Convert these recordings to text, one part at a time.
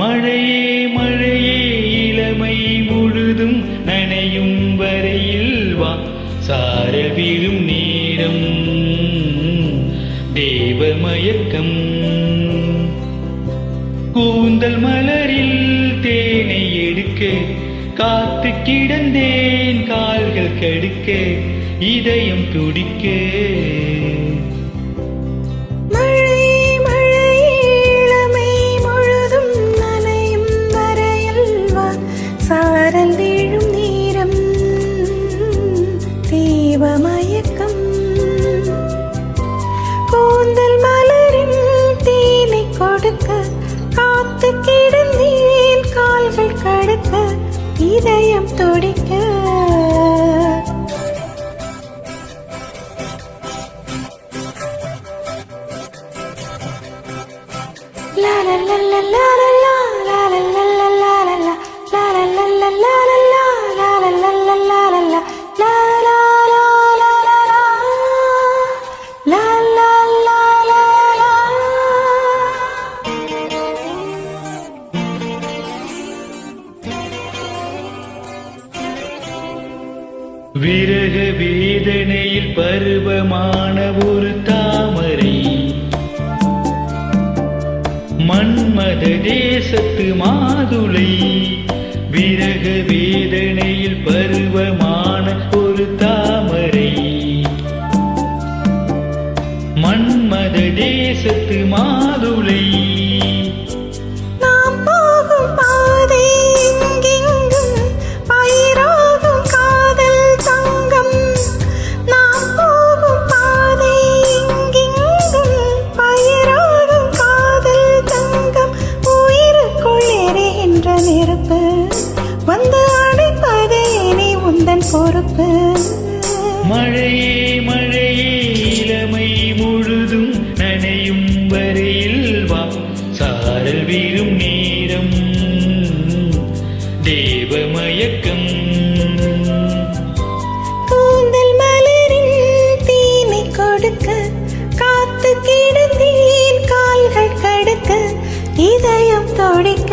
மழையே மழையே இளமை முழுதும் நனையும் வரையில் வா சாரல் வீழும் நேரம் தேவ மயக்கம் கூந்தல் மலரில் தேனை எடுக்க காத்து கிடந்தேன் கால்கள் கெடுக்க இதயம் துடிக்க. மழை சாரல் வீழும் நேரம் தீபமயக்கம். கூந்தல் மலரின் தீனை கொடுக்க காத்து கிடந்த இதயம் துடிக்க La la la la la la விரக வேதனையில் பருவமான ஒரு தாமரை. மன்மத தேசத்து மாதுளை. விரக வேதனையில் பருவமான ஒரு தாமரை பொறுப்பு. மழையே மழையே இளமை முழுதும் நனையும் வரையில் வா. சாரல் வீழும் நேரம் தேவ மயக்கம் கூந்தல் மலரின் தீனை கொடுக்க காத்து கிடந்தேன் கால்கள் கடுக்க இதயம் தொடிக்க.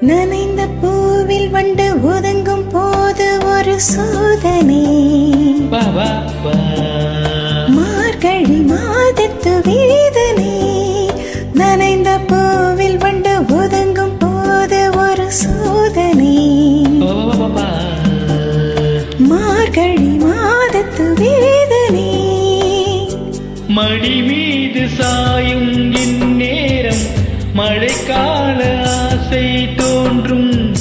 நனைந்த பூவில் வண்டு ஒதுங்கும் போது ஒரு சோதனை. மார்கழி மாதத்து வேதனை. நனைந்த பூவில் வண்டு ஒதுங்கும் போது ஒரு சோதனை. மார்கழி மாதத்து வேதனை. மடி மீது சாயும் இந்நேரம் மழைக்கால ஆசை தோன்றும்.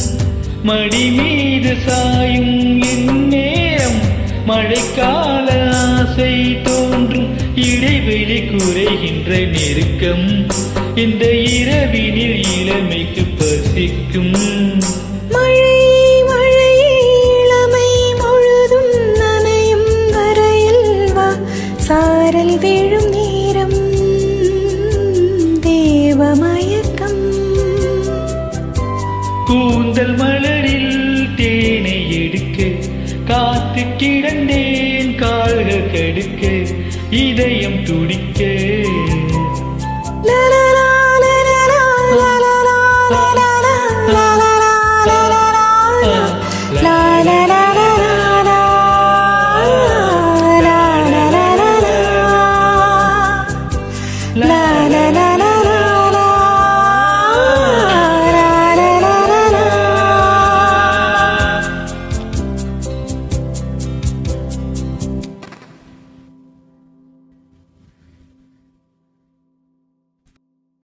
மடி மீது சாயும் இந்நேரம் மழைக்கால ஆசை தோன்றும். இடைவெளி குறைகின்ற நெருக்கம். இந்த இரவினில் இளமைக்கு பசிக்கும். சாரல் விழும் நீ கூந்தல் மலரில் தேனை எடுக்க காத்து கிடந்தேன் கால்கள் கடுக்க இதயம் துடிக்க.